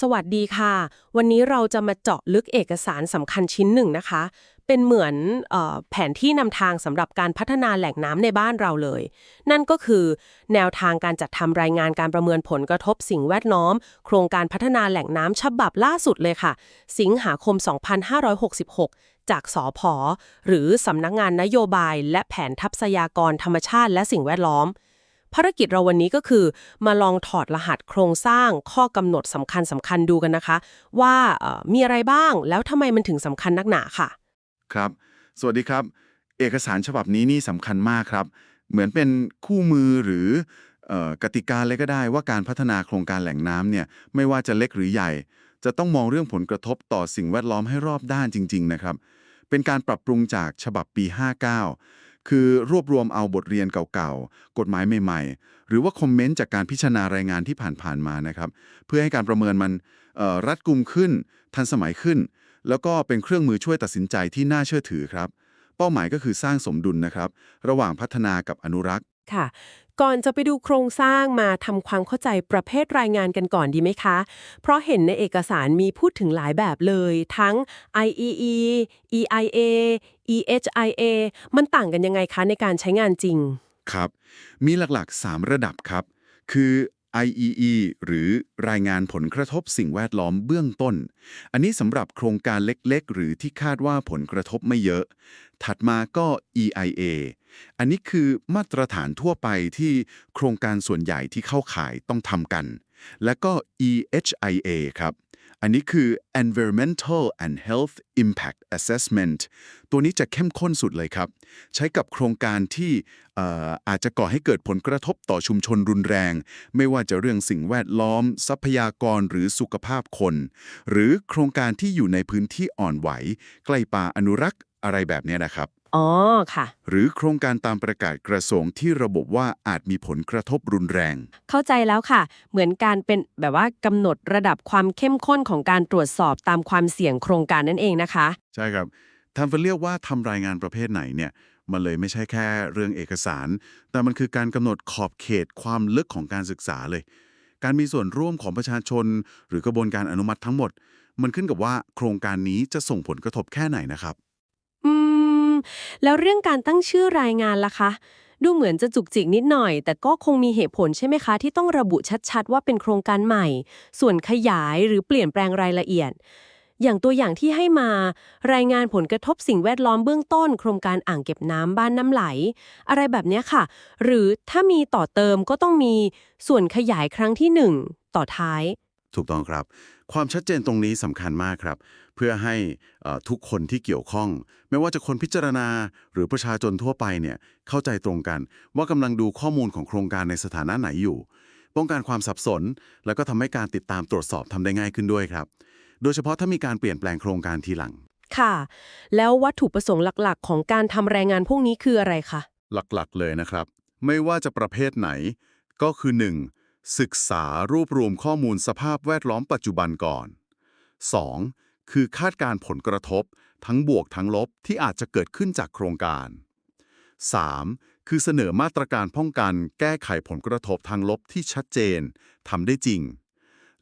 สวัสดีค่ะ วันนี้เราจะมาเจาะลึกเอกสารสำคัญชิ้นหนึ่งนะคะ เป็นเหมือนออแผนที่นำทางสำหรับการพัฒนาแหล่งน้ำในบ้านเราเลย นั่นก็คือ แนวทางการจัดทำรายงานการประเมินผลกระทบสิ่งแวดล้อม โครงการพัฒนาแหล่งน้ำฉบับล่าสุดเลยค่ะ สิงหาคม 2566 จากสอพอหรือสำนักงานนโยบาย และแผนทัพยากรธรรมชาติและสิ่งแวดล้อม ภารกิจเราวันนี้ก็คือ มาลองถอดรหัสโครงสร้างข้อกำหนดสำคัญสำคัญดูกันนะคะ ว่ามีอะไรบ้างแล้วทำไมมันถึงสำคัญนักหนาค่ะ ครับ สวัสดีครับ เอกสารฉบับนี้นี่สำคัญมากครับ เหมือนเป็นคู่มือหรือเออกติกาเลยก็ได้ว่าการพัฒนาโครงการแหล่งน้ำเนี่ยไม่ว่าจะเล็กหรือใหญ่ จะต้องมองเรื่องผลกระทบต่อสิ่งแวดล้อมให้รอบด้านจริง ๆ นะครับ เป็นการปรับปรุงจากฉบับปี 59 คือรวบรวมเอาบทเรียนเก่าๆ กฎหมายใหม่ๆ หรือว่าคอมเมนต์จากการพิจารณารายงานที่ผ่านๆมานะครับ เพื่อให้การประเมินมันรัดกุมขึ้น ทันสมัยขึ้น แล้วก็เป็นเครื่องมือช่วยตัดสินใจที่น่าเชื่อถือครับ เป้าหมายก็คือสร้างสมดุลนะครับ ระหว่างพัฒนากับอนุรักษ์ค่ะ ก่อนจะไปดูโครงสร้างมาทำความเข้าใจประเภทรายงานกันก่อนดีไหมคะ เพราะเห็นในเอกสารมีพูดถึงหลายแบบเลย ทั้ง IEE EIA EHIA มันต่างกันยังไงคะในการใช้งานจริง ครับ มีหลักๆ 3 ระดับครับ คือ IEE หรือรายงานผลกระทบสิ่งแวดล้อมเบื้องต้น อันนี้สำหรับโครงการเล็กๆ หรือที่คาดว่าผลกระทบไม่เยอะ ถัดมาก็ EIA อันนี้คือมาตรฐานทั่วไปที่โครงการส่วนใหญ่ที่เข้าข่ายต้องทำกัน และก็ EHIA ครับ อันนี้คือ Environmental and Health Impact Assessment ตัวนี้จะเข้มข้นสุดเลยครับ ใช้กับโครงการที่อาจจะก่อให้เกิดผลกระทบต่อชุมชนรุนแรง ไม่ว่าจะเรื่องสิ่งแวดล้อม ทรัพยากรหรือสุขภาพคน หรือโครงการที่อยู่ในพื้นที่อ่อนไหว ใกล้ป่าอนุรักษ์อะไรแบบนี้นะครับ อ๋อค่ะ หรือโครงการตามประกาศกระทรวงที่ระบุว่าอาจมีผลกระทบรุนแรง เข้าใจแล้วค่ะ เหมือนการเป็นแบบว่ากำหนดระดับความเข้มข้นของการตรวจสอบตามความเสี่ยงโครงการนั่นเองนะคะ ใช่ครับทำจะเรียกว่าทำรายงานประเภทไหนเนี่ยมันเลยไม่ใช่แค่เรื่องเอกสาร แต่มันคือการกำหนดขอบเขตความลึกของการศึกษาเลย การมีส่วนร่วมของประชาชน หรือกระบวนการอนุมัติทั้งหมด มันขึ้นกับว่าโครงการนี้จะส่งผลกระทบแค่ไหนนะครับอืม แล้วเรื่องการตั้งชื่อรายงานล่ะคะ ดูเหมือนจะจุกจิกนิดหน่อย แต่ก็คงมีเหตุผลใช่ไหมคะ ที่ต้องระบุชัดๆ ว่าเป็นโครงการใหม่ ส่วนขยายหรือเปลี่ยนแปลงรายละเอียด อย่างตัวอย่างที่ให้มา รายงานผลกระทบสิ่งแวดล้อมเบื้องต้น โครงการอ่างเก็บน้ำบ้านน้ำไหล อะไรแบบนี้ค่ะ หรือถ้ามีต่อเติมก็ต้องมีส่วนขยายครั้งที่หนึ่งต่อท้าย ถูกต้องครับ ความชัดเจนตรงนี้สำคัญมากครับ เพื่อให้เอ่อทุกคนที่เกี่ยวข้อง ไม่ว่าจะคนพิจารณาหรือประชาชนทั่วไปเนี่ยเข้าใจตรงกันว่ากำลังดูข้อมูลของโครงการในสถานะไหนอยู่ ป้องกันความสับสน แล้วก็ทำให้การติดตามตรวจสอบทำได้ง่ายขึ้นด้วยครับ โดยเฉพาะถ้ามีการเปลี่ยนแปลงโครงการทีหลัง ค่ะ แล้ววัตถุประสงค์หลักๆ ของการทำรายงานพวกนี้คืออะไรคะหลักๆ เลยนะครับ ไม่ว่าจะประเภทไหน ก็คือ 1. ศึกษารวบรวมข้อมูลสภาพแวดล้อมปัจจุบันก่อน 2. คือคาดการ์ผลกระทบ ทั้งบวกทั้งลบที่อาจจะเกิดขึ้นจากโครงการ 3. คือเสนอมาตรการป้องกัน แก้ไขผลกระทบทางลบที่ชัดเจนทำได้จริง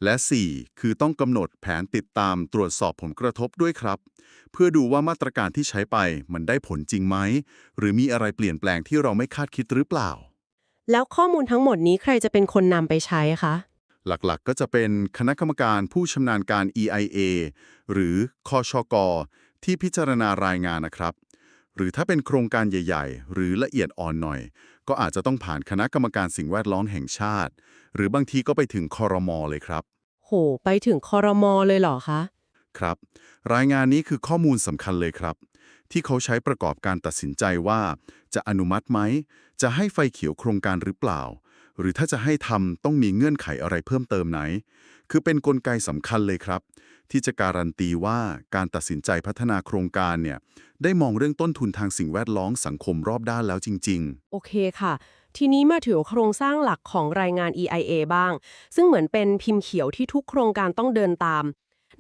และ 4. คือต้องกำหนดแผนติดตามตรวจสอบผลกระทบด้วยครับ เพื่อดูว่ามาตรการที่ใช้ไปมันได้ผลจริงไหม หรือมีอะไรเปลี่ยนแปลงที่เราไม่คาดคิดหรือเปล่า แล้วข้อมูลทั้งหมดนี้ใครจะเป็นคนนำไปใช้คะ หลักๆก็จะเป็นคณะกรรมการผู้ชำนาญการ EIA หรือคชกที่พิจารณารายงานนะครับ หรือถ้าเป็นโครงการใหญ่ ๆ หรือละเอียดอ่อนหน่อย ก็อาจจะต้องผ่านคณะกรรมการสิ่งแวดล้อมแห่งชาติ หรือบางทีก็ไปถึงคอรมอเลยครับ โห ไปถึงคอรมอเลยเหรอคะ ครับ รายงานนี้คือข้อมูลสำคัญเลยครับ ที่เขาใช้ประกอบการตัดสินใจว่า จะอนุมัติไหม จะให้ไฟเขียวโครงการหรือเปล่า หรือถ้าจะให้ทำต้องมีเงื่อนไขอะไรเพิ่มเติมไหน คือเป็นกลไกสำคัญเลยครับ ที่จะการันตีว่าการตัดสินใจพัฒนาโครงการเนี่ยได้มองเรื่องต้นทุนทางสิ่งแวดล้อมสังคมรอบด้านแล้วจริง ๆ โอเคค่ะ ทีนี้มาถึงโครงสร้างหลักของรายงาน EIA บ้าง ซึ่งเหมือนเป็นพิมพ์เขียวที่ทุกโครงการต้องเดินตาม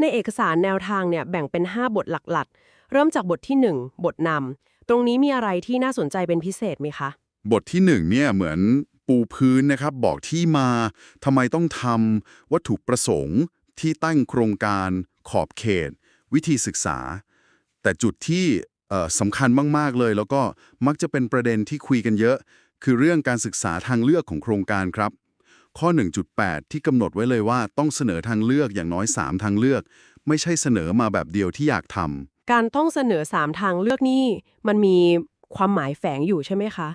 ในเอกสารแนวทางเนี่ยแบ่งเป็น 5 บทหลักๆ เริ่มจากบทที่ 1 บทนำตรงนี้มีอะไรที่น่าสนใจเป็นพิเศษไหมคะ บทที่หนึ่งเนี่ยเหมือน ปูพื้นนะครับ บอกที่มาทำไมต้องทำวัตถุประสงค์ที่ตั้งโครงการขอบเขต วิธีศึกษา แต่จุดที่สำคัญมาก ๆ เลย แล้วก็มักจะเป็นประเด็นที่คุยกันเยอะ คือเรื่องการศึกษาทางเลือกของโครงการครับ ข้อ 1.8 ที่กำหนดไว้เลยว่าต้องเสนอทางเลือกอย่างน้อย 3 ทางเลือก ไม่ใช่เสนอมาแบบเดียวที่อยากทำการต้องเสนอ 3 ทางเลือกนี่มันมีความหมายแฝงอยู่ใช่ไหมคะ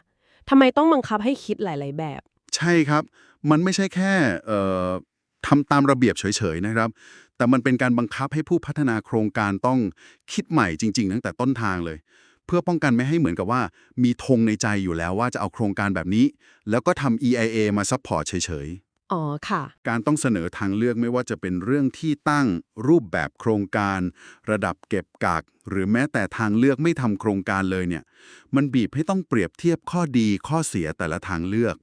ทำไมต้องบังคับให้คิดหลาย ๆ แบบ ใช่ครับ มันไม่ใช่แค่ทำตามระเบียบเฉย ๆ นะครับ แต่มันเป็นการบังคับให้ผู้พัฒนาโครงการต้องคิดใหม่จริง ๆ ตั้งแต่ต้นทางเลย เพื่อป้องกันไม่ให้เหมือนกับว่า มีธงในใจอยู่แล้วว่าจะเอาโครงการแบบนี้ แล้วก็ทำ EIA มาซัพพอร์ตเฉย ๆ อ๋อค่ะ การต้องเสนอทางเลือกไม่ว่าจะเป็นเรื่องที่ตั้งรูปแบบโครงการ ระดับเก็บกากหรือแม้แต่ทางเลือกไม่ทำโครงการเลยเนี่ย มันบีบให้ต้องเปรียบเทียบข้อดีข้อเสียแต่ละทางเลือก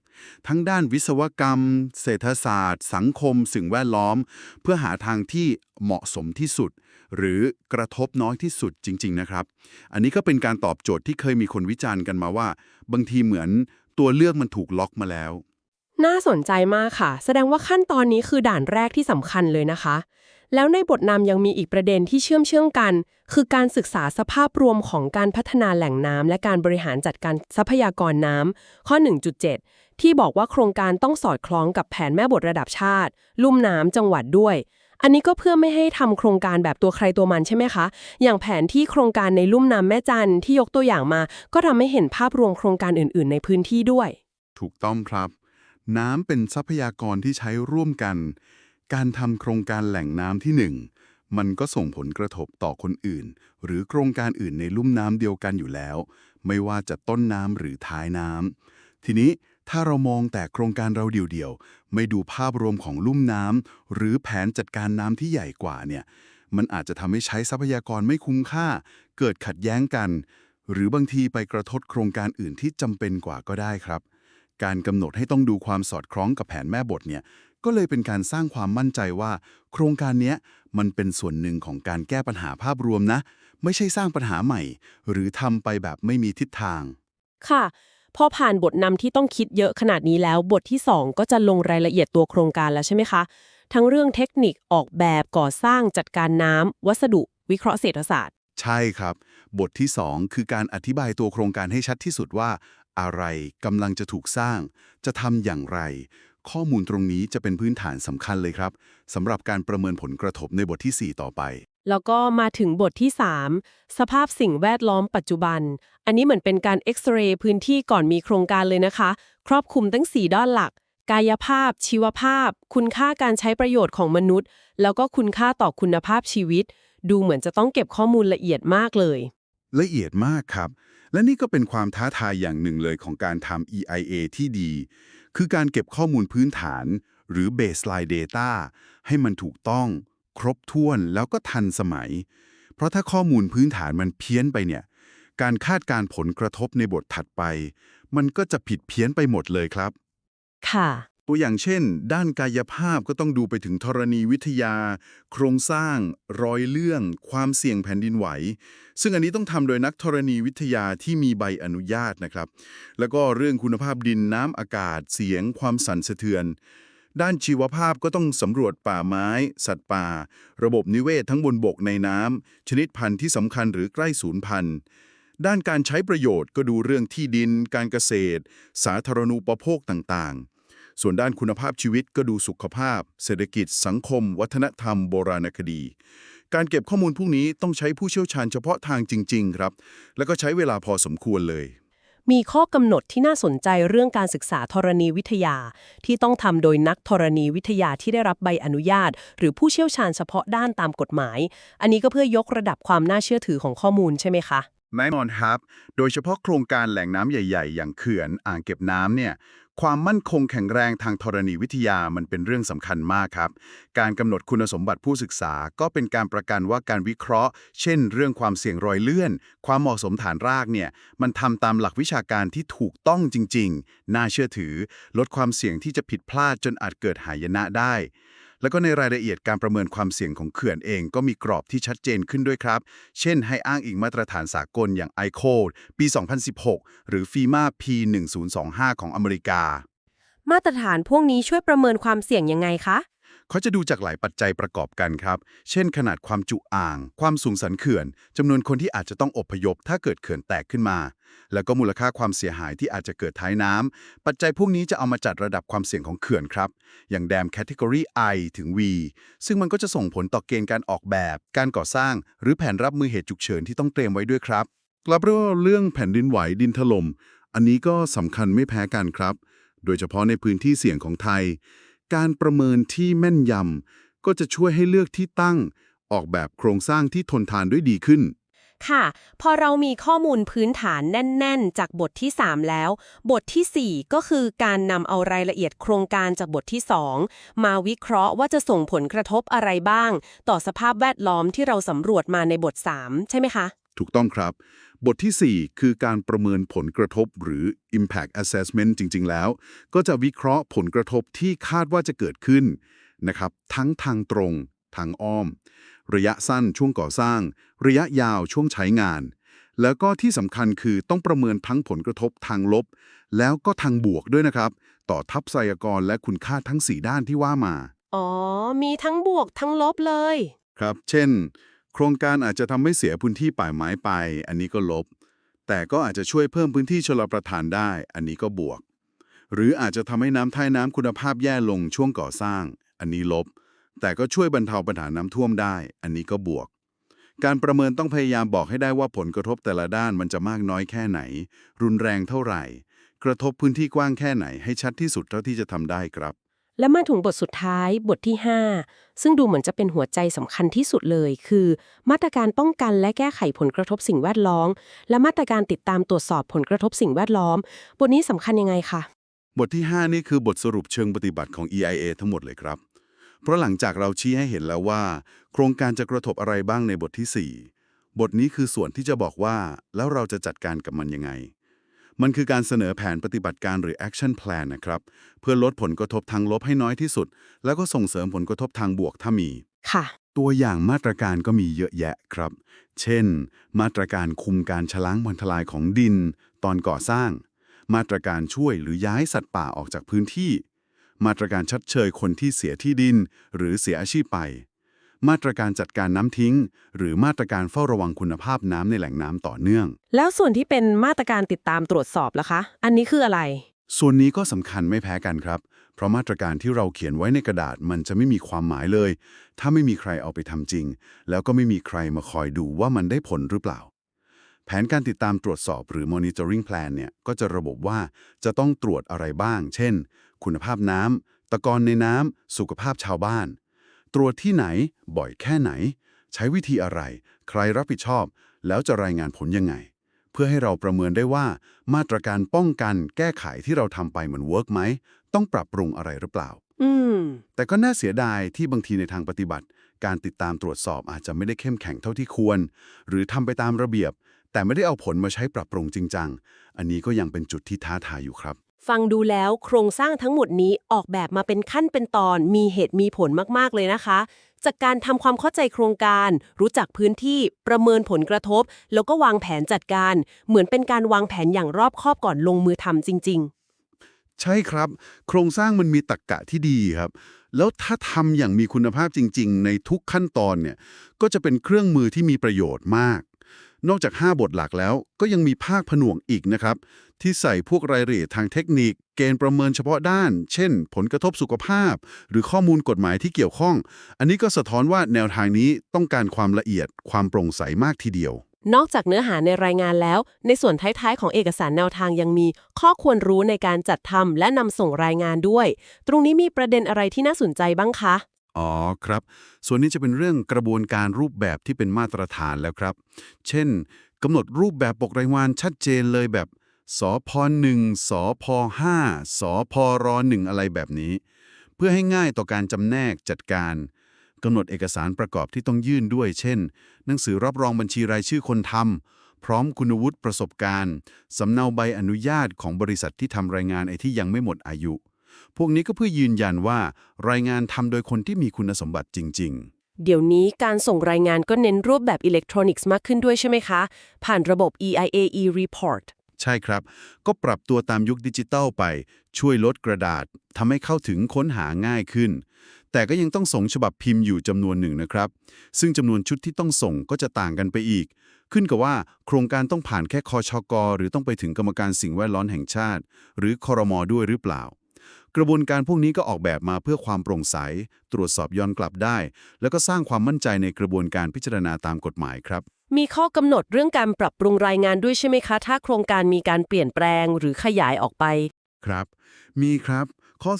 ทั้งด้านวิศวกรรม เศรษฐศาสตร์ สังคม สิ่งแวดล้อม เพื่อหาทางที่เหมาะสมที่สุด หรือกระทบน้อยที่สุดจริง ๆ นะครับ อันนี้ก็เป็นการตอบโจทย์ที่เคยมีคนวิจารณ์กันมาว่า บางทีเหมือนตัวเลือกมันถูกล็อกมาแล้ว น่าสนใจมากค่ะ แสดงว่าขั้นตอนนี้คือด่านแรกที่สำคัญเลยนะคะ แล้วในบทนำยังมีอีกประเด็นที่เชื่อมเชื่องกัน คือการศึกษาสภาพรวมของการพัฒนาแหล่งน้ำและการบริหารจัดการทรัพยากรน้ำข้อ 1.7 ที่บอกว่าโครงการต้องสอดคล้องกับแผนแม่บทระดับชาติ ลุ่มน้ำจังหวัดด้วย อันนี้ก็เพื่อไม่ให้ทำโครงการแบบตัวใครตัวมันใช่ไหมคะ อย่างแผนที่โครงการในลุ่มน้ำแม่จันที่ยกตัวอย่างมา ก็ทำให้เห็นภาพรวมโครงการอื่น ๆ ในพื้นที่ด้วย ถูกต้องครับ น้ำเป็นทรัพยากรที่ใช้ร่วมกัน การทำโครงการแหล่งน้ำที่หนึ่งมันก็ส่งผลกระทบต่อคนอื่น หรือโครงการอื่นในลุ่มน้ำเดียวกันอยู่แล้ว ไม่ว่าจะต้นน้ำหรือท้ายน้ำทีนี้ถ้าเรามองแต่โครงการเราเดียวๆ ไม่ดูภาพรวมของลุ่มน้ำหรือแผนจัดการน้ำที่ใหญ่กว่าเนี่ย มันอาจจะทำให้ใช้ทรัพยากรไม่คุ้มค่า เกิดขัดแย้งกัน หรือบางทีไปกระทบโครงการอื่นที่จำเป็นกว่าก็ได้ครับ การกำหนดให้ต้องดูความสอดคล้องกับแผนแม่บทเนี่ยก็เลยเป็นการสร้างความมั่นใจว่า โครงการเนี้ยมันเป็นส่วนหนึ่งของการแก้ปัญหาภาพรวมนะ ไม่ใช่สร้างปัญหาใหม่ หรือทำไปแบบไม่มีทิศทาง ค่ะ พอผ่านบทนำที่ต้องคิดเยอะขนาดนี้แล้ว บทที่ 2 ก็จะลงรายละเอียดตัวโครงการแล้วใช่ไหมคะ ทั้งเรื่องเทคนิคออกแบบก่อสร้างจัดการน้ำวัสดุ วิเคราะห์เศรษฐศาสตร์ ใช่ครับ บทที่ 2 คือการอธิบายตัวโครงการให้ชัดที่สุดว่า อะไรกำลังจะถูกสร้าง จะทำอย่างไร ข้อมูลตรงนี้จะเป็นพื้นฐานสำคัญเลยครับสำหรับการประเมินผลกระทบในบทที่ 4 ต่อไป แล้วก็มาถึงบทที่ 3 สภาพสิ่งแวดล้อมปัจจุบัน อันนี้เหมือนเป็นการเอ็กซเรย์พื้นที่ก่อนมีโครงการเลยนะคะ ครอบคลุมทั้ง 4 ด้านหลัก กายภาพ ชีวภาพ คุณค่าการใช้ประโยชน์ของมนุษย์ แล้วก็คุณค่าต่อคุณภาพชีวิต ดูเหมือนจะต้องเก็บข้อมูลละเอียดมากเลย ละเอียดมากครับ และนี่ก็เป็นความท้าทายอย่างหนึ่งเลยของการทำ EIA ที่ดี คือการเก็บข้อมูลพื้นฐาน หรือ baseline data ให้มันถูกต้อง ครบถ้วนแล้วก็ทันสมัย เพราะถ้าข้อมูลพื้นฐานมันเพี้ยนไปเนี่ย การคาดการผลกระทบในบทถัดไป มันก็จะผิดเพี้ยนไปหมดเลยครับ ค่ะ ตัวอย่างเช่น ด้านกายภาพก็ต้องดูไปถึงธรณีวิทยา โครงสร้าง รอยเลื่อนความเสี่ยงแผ่นดินไหว ซึ่งอันนี้ต้องทำโดยนักธรณีวิทยาที่มีใบอนุญาตนะครับ แล้วก็เรื่องคุณภาพดินน้ำอากาศ เสียง ความสั่นสะเทือน ด้านชีวภาพก็ต้องสำรวจป่าไม้ สัตว์ป่า ระบบนิเวศทั้งบนบกในน้ำชนิดพันธุ์ที่สำคัญหรือใกล้สูญพันธุ์ด้านการใช้ประโยชน์ก็ดูเรื่องที่ดิน การเกษตร สาธารณูปโภคต่างๆ ส่วนด้านคุณภาพชีวิตก็ดูสุขภาพ เศรษฐกิจ สังคม วัฒนธรรม โบราณคดี การเก็บข้อมูลพวกนี้ต้องใช้ผู้เชี่ยวชาญเฉพาะทางจริง ๆ ครับ แล้วก็ใช้เวลาพอสมควรเลย มีข้อกำหนดที่น่าสนใจเรื่องการศึกษาธรณีวิทยา ที่ต้องทำโดยนักธรณีวิทยาที่ได้รับใบอนุญาต หรือผู้เชี่ยวชาญเฉพาะด้านตามกฎหมาย อันนี้ก็เพื่อยกระดับความน่าเชื่อถือของข้อมูลใช่ไหมคะแน่นอนครับ โดยเฉพาะโครงการแหล่งน้ำใหญ่ ๆ อย่างเขื่อน อ่างเก็บน้ำเนี่ย ความมั่นคงแข็งแรงทางธรณีวิทยามันเป็นเรื่องสำคัญมากครับ การกำหนดคุณสมบัติผู้ศึกษา ก็เป็นการประกันว่าการวิเคราะห์ เช่น เรื่องความเสี่ยงรอยเลื่อน ความเหมาะสมฐานรากเนี่ยมันทำตามหลักวิชาการที่ถูกต้องจริง ๆ น่าเชื่อถือ ลดความเสี่ยงที่จะผิดพลาดจนอาจเกิดหายนะได้ แล้วก็ในรายละเอียดการประเมินความเสี่ยงของเขื่อนเองก็มีกรอบที่ชัดเจนขึ้นด้วยครับ เช่น ให้อ้างอิงมาตรฐานสากลอย่าง ICOD ปี 2016 หรือ FEMA P1025 ของอเมริกา มาตรฐานพวกนี้ช่วยประเมินความเสี่ยงยังไงคะ เขาจะดูจากหลายปัจจัยประกอบกันครับ เช่น ขนาดความจุอ่าง ความสูงสันเขื่อนจำนวนคนที่อาจจะต้องอพยพถ้าเกิดเขื่อนแตกขึ้นมา แล้วก็มูลค่าความเสียหายที่อาจจะเกิดท้ายน้ำ ปัจจัยพวกนี้จะเอามาจัดระดับความเสี่ยงของเขื่อนครับ อย่างแดมแคตตากรี I ถึง V ซึ่งมันก็จะส่งผลต่อเกณฑ์การออกแบบ การก่อสร้าง หรือแผนรับมือเหตุฉุกเฉินที่ต้องเตรียมไว้ด้วยครับกลับเรื่องแผ่นดินไหวดินถล่มอันนี้ก็สำคัญไม่แพ้กันครับ โดยเฉพาะในพื้นที่เสี่ยงของไทย การประเมินที่แม่นยำก็จะช่วยให้เลือกที่ตั้ง ออกแบบโครงสร้างที่ทนทานด้วยดีขึ้น ค่ะ พอเรามีข้อมูลพื้นฐานแน่น ๆ จากบทที่ 3 แล้ว บททีสี่4 ก็คือการนำเอารายละเอียดโครงการจากบทที่ 2 มาวิเคราะห์ว่าจะส่งผลกระทบอะไรบ้าง ต่อสภาพแวดล้อมที่เราสำรวจมาในบท 3 ใช่ไหมคะ ถูกต้องครับ บทที่ 4 คือการประเมินผลกระทบหรือ impact assessment จริง ๆ แล้ว ก็จะวิเคราะห์ผลกระทบที่คาดว่าจะเกิดขึ้นนะครับ ทั้งทางตรง ทางอ้อม ระยะสั้นช่วงก่อสร้าง ระยะยาวช่วงใช้งาน แล้วก็ที่สำคัญคือต้องประเมินทั้งผลกระทบทางลบ แล้วก็ทางบวกด้วยนะครับ ต่อทัพไซยากรและคุณค่าทั้ง 4 ด้านที่ว่ามา อ๋อ มีทั้งบวกทั้งลบเลย ครับ เช่น โครงการอาจจะทำให้เสียพื้นที่ป่าไม้ไป อันนี้ก็ลบ แต่ก็อาจจะช่วยเพิ่มพื้นที่ชลประทานได้ อันนี้ก็บวก หรืออาจจะทำให้น้ำท่ายน้ำคุณภาพแย่ลงช่วงก่อสร้าง อันนี้ลบ แต่ก็ช่วยบรรเทาปัญหาน้ำท่วมได้ อันนี้ก็บวก การประเมินต้องพยายามบอกให้ได้ว่าผลกระทบแต่ละด้านมันจะมากน้อยแค่ไหน รุนแรงเท่าไหร่ กระทบพื้นที่กว้างแค่ไหนให้ชัดที่สุดเท่าที่จะทำได้ครับ และมาถึงบทสุดท้ายบทที่ 5 ซึ่งดูเหมือนจะเป็นหัวใจสำคัญที่สุดเลย คือ มาตรการป้องกันและแก้ไขผลกระทบสิ่งแวดล้อม และมาตรการติดตามตรวจสอบผลกระทบสิ่งแวดล้อม บทนี้สำคัญยังไงคะ บทที่ 5 นี่คือบทสรุปเชิงปฏิบัติของ EIA ทั้งหมดเลยครับ เพราะหลังจากเราชี้ให้เห็นแล้วว่า โครงการจะกระทบอะไรบ้างในบทที่ 4 บทนี้คือส่วนที่จะบอกว่า แล้วเราจะจัดการกับมันยังไง มันคือการเสนอแผนปฏิบัติการหรือ action plan นะครับ เพื่อลดผลกระทบทางลบให้น้อยที่สุด แล้วก็ส่งเสริมผลกระทบทางบวกถ้ามี ค่ะ ตัวอย่างมาตรการก็มีเยอะแยะครับ เช่น มาตรการคุมการชะล้างพันทลายของดิน ตอนก่อสร้าง มาตรการช่วยหรือย้ายสัตว์ป่าออกจากพื้นที่ มาตรการชัดเชยคนที่เสียที่ดิน หรือเสียอาชีพไป มาตรการจัดการน้ำทิ้ง หรือมาตรการเฝ้าระวังคุณภาพน้ำในแหล่งน้ำต่อเนื่อง แล้วส่วนที่เป็นมาตรการติดตามตรวจสอบล่ะคะ อันนี้คืออะไร ส่วนนี้ก็สำคัญไม่แพ้กันครับ เพราะมาตรการที่เราเขียนไว้ในกระดาษมันจะไม่มีความหมายเลย ถ้าไม่มีใครเอาไปทำจริง แล้วก็ไม่มีใครมาคอยดูว่ามันได้ผลหรือเปล่าแผนการติดตามตรวจสอบหรือ monitoring plan เนี่ยก็จะระบบว่าจะต้องตรวจอะไรบ้าง เช่น คุณภาพน้ำตะกอนในน้ำสุขภาพชาวบ้าน ตรวจที่ไหน บ่อยแค่ไหน ใช้วิธีอะไร ใครรับผิดชอบ แล้วจะรายงานผลยังไง เพื่อให้เราประเมินได้ว่า มาตรการป้องกันแก้ไขที่เราทำไปมันเวิร์กไหม ต้องปรับปรุงอะไรหรือเปล่าอืมแต่ก็น่าเสียดายที่บางทีในทางปฏิบัติ การติดตามตรวจสอบอาจจะไม่ได้เข้มแข็งเท่าที่ควร หรือทำไปตามระเบียบ แต่ไม่ได้เอาผลมาใช้ปรับปรุงจริงจัง อันนี้ก็ยังเป็นจุดที่ท้าทายอยู่ครับ ฟังดูแล้วโครงสร้างทั้งหมดนี้ออกแบบมาเป็นขั้นเป็นตอน มีเหตุมีผลมากๆเลยนะคะ จากการทำความเข้าใจโครงการ รู้จักพื้นที่ประเมินผลกระทบ แล้วก็วางแผนจัดการ เหมือนเป็นการวางแผนอย่างรอบคอบก่อนลงมือทำจริง ๆ ใช่ครับ โครงสร้างมันมีตรกกะที่ดีครับ แล้วถ้าทำอย่างมีคุณภาพจริง ๆ ในทุกขั้นตอนเนี่ยก็จะเป็นเครื่องมือที่มีประโยชน์มากนอกจาก 5 บทหลักแล้วก็ยังมีภาคผนวกอีกนะครับ ที่ใส่พวกรายละเอียดทางเทคนิค เกณฑ์ประเมินเฉพาะด้าน เช่น ผลกระทบสุขภาพ หรือข้อมูลกฎหมายที่เกี่ยวข้อง อันนี้ก็สะท้อนว่าแนวทางนี้ต้องการความละเอียด ความโปร่งใสมากทีเดียวๆนอกจากเนื้อหาในรายงานแล้ว ในส่วนท้ายๆ ของเอกสารแนวทางยังมีข้อควรรู้ในการจัดทำและนำส่งรายงานด้วย ตรงนี้มีประเด็นอะไรที่น่าสนใจบ้างคะ อ๋อครับ ส่วนนี้จะเป็นเรื่องกระบวนการรูปแบบที่เป็นมาตรฐานแล้วครับ เช่นกำหนดรูปแบบปกรายงานชัดเจนเลยแบบ สพ1สพ5สพร1อะไรแบบนี้ เพื่อให้ง่ายต่อการจำแนกจัดการกำหนดเอกสารประกอบที่ต้องยื่นด้วย เช่น หนังสือรับรองบัญชีรายชื่อคนทำพร้อมคุณวุฒิประสบการณ์สำเนาใบอนุญาตของบริษัทที่ทำรายงานไอที่ยังไม่หมดอายุ พวกนี้ก็เพื่อยืนยันว่า รายงานทำโดยคนที่มีคุณสมบัติจริง ๆเดี๋ยวนี้การส่งรายงานก็เน้นรูปแบบอิเล็กทรอนิกส์มากขึ้นด้วยใช่ไหมคะ ผ่านระบบ EIA e-report ใช่ครับ ก็ปรับตัวตามยุคดิจิตัลไป ช่วยลดกระดาษทำให้เข้าถึงค้นหาง่ายขึ้น แต่ก็ยังต้องส่งฉบับพิมพ์อยู่จำนวนหนึ่งนะครับ ซึ่งจำนวนชุดที่ต้องส่งก็จะต่างกันไปอีก ขึ้นกับว่าโครงการต้องผ่านแค่คอชกหรือต้องไปถึงกรรมการสิ่งแวดล้อมแห่งชาติ หรือคอรมอด้วยหรือเปล่า กระบวนการพวกนี้ก็ออกแบบมาเพื่อความโปร่งใส ตรวจสอบย้อนกลับได้ แล้วก็สร้างความมั่นใจในกระบวนการพิจารณาตามกฎหมายครับ มีข้อกำหนดเรื่องการปรับปรุงรายงานด้วยใช่ไหมคะ ถ้าโครงการมีการเปลี่ยนแปลงหรือขยายออกไป ครับ มีครับ ข้อ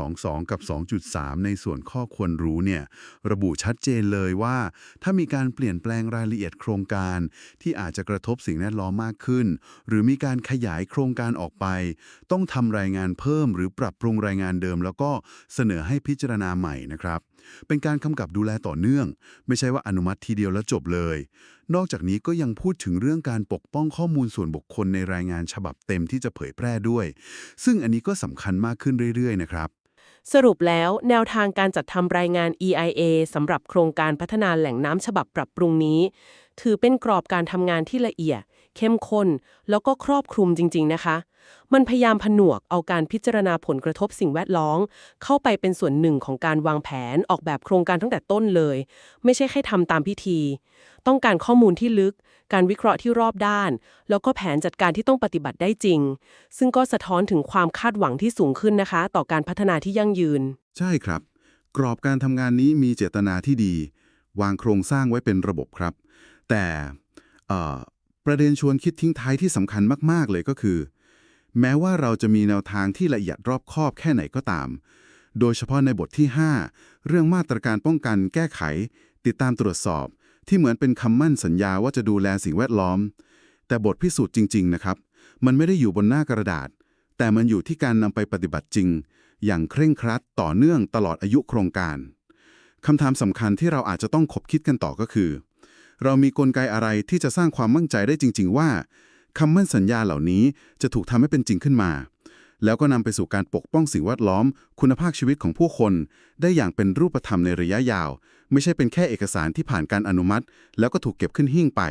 2.22 กับ 2.3 ในส่วนข้อควรรู้เนี่ย ระบุชัดเจนเลยว่า ถ้ามีการเปลี่ยนแปลงรายละเอียดโครงการ ที่อาจจะกระทบสิ่งแวดล้อมมากขึ้น หรือมีการขยายโครงการออกไป ต้องทำรายงานเพิ่ม หรือปรับปรุงรายงานเดิม แล้วก็เสนอให้พิจารณาใหม่นะครับเป็นการกำกับดูแลต่อเนื่อง ไม่ใช่ว่าอนุมัติทีเดียวแล้วจบเลยนอกจากนี้ก็ยังพูดถึงเรื่องการปกป้องข้อมูลส่วนบุคคลในรายงานฉบับเต็มที่จะเผยแพร่ด้วย ซึ่งอันนี้ก็สำคัญมากขึ้นเรื่อยๆ นะครับ สรุปแล้วแนวทางการจัดทำรายงาน EIA สำหรับโครงการพัฒนาแหล่งน้ำฉบับปรับปรุงนี้ ถือเป็นกรอบการทำงานที่ละเอียด เข้มข้น แล้วก็ครอบคลุมจริง ๆ นะคะ มันพยายามผนวกเอาการพิจารณาผลกระทบสิ่งแวดล้อมเข้าไปเป็นส่วนหนึ่งของการวางแผนออกแบบโครงการตั้งแต่ต้นเลย ไม่ใช่แค่ทำตามพิธี ต้องการข้อมูลที่ลึก การวิเคราะห์ที่รอบด้าน แล้วก็แผนจัดการที่ต้องปฏิบัติได้จริง ซึ่งก็สะท้อนถึงความคาดหวังที่สูงขึ้นนะคะ ต่อการพัฒนาที่ยั่งยืน ใช่ครับ กรอบการทำงานนี้มีเจตนาที่ดี วางโครงสร้างไว้เป็นระบบครับ แต่ ประเด็นชวนคิดทิ้งท้ายที่สำคัญมาก ๆ เลยก็คือ แม้ว่าเราจะมีแนวทางที่ละเอียดรอบคอบแค่ไหนก็ตาม โดยเฉพาะในบทที่ 5 เรื่องมาตรการป้องกันแก้ไข ติดตามตรวจสอบ ที่เหมือนเป็นคำมั่นสัญญาว่าจะดูแลสิ่งแวดล้อม แต่บทพิสูจน์จริง ๆ นะครับ มันไม่ได้อยู่บนหน้ากระดาษ แต่มันอยู่ที่การนำไปปฏิบัติจริง อย่างเคร่งครัดต่อเนื่องตลอดอายุโครงการคำถามสำคัญที่เราอาจจะต้องคบคิดกันต่อก็คือ เรามีกลไกอะไรที่จะสร้างความมั่นใจได้จริง ๆ ว่าคำมั่นสัญญาเหล่านี้จะถูกทำให้เป็นจริงขึ้นมา แล้วก็นำไปสู่การปกป้องสิ่งแวดล้อม คุณภาพชีวิตของผู้คน ได้อย่างเป็นรูปธรรมในระยะยาว ไม่ใช่เป็นแค่เอกสารที่ผ่านการอนุมัติ แล้วก็ถูกเก็บขึ้นหิ้งไป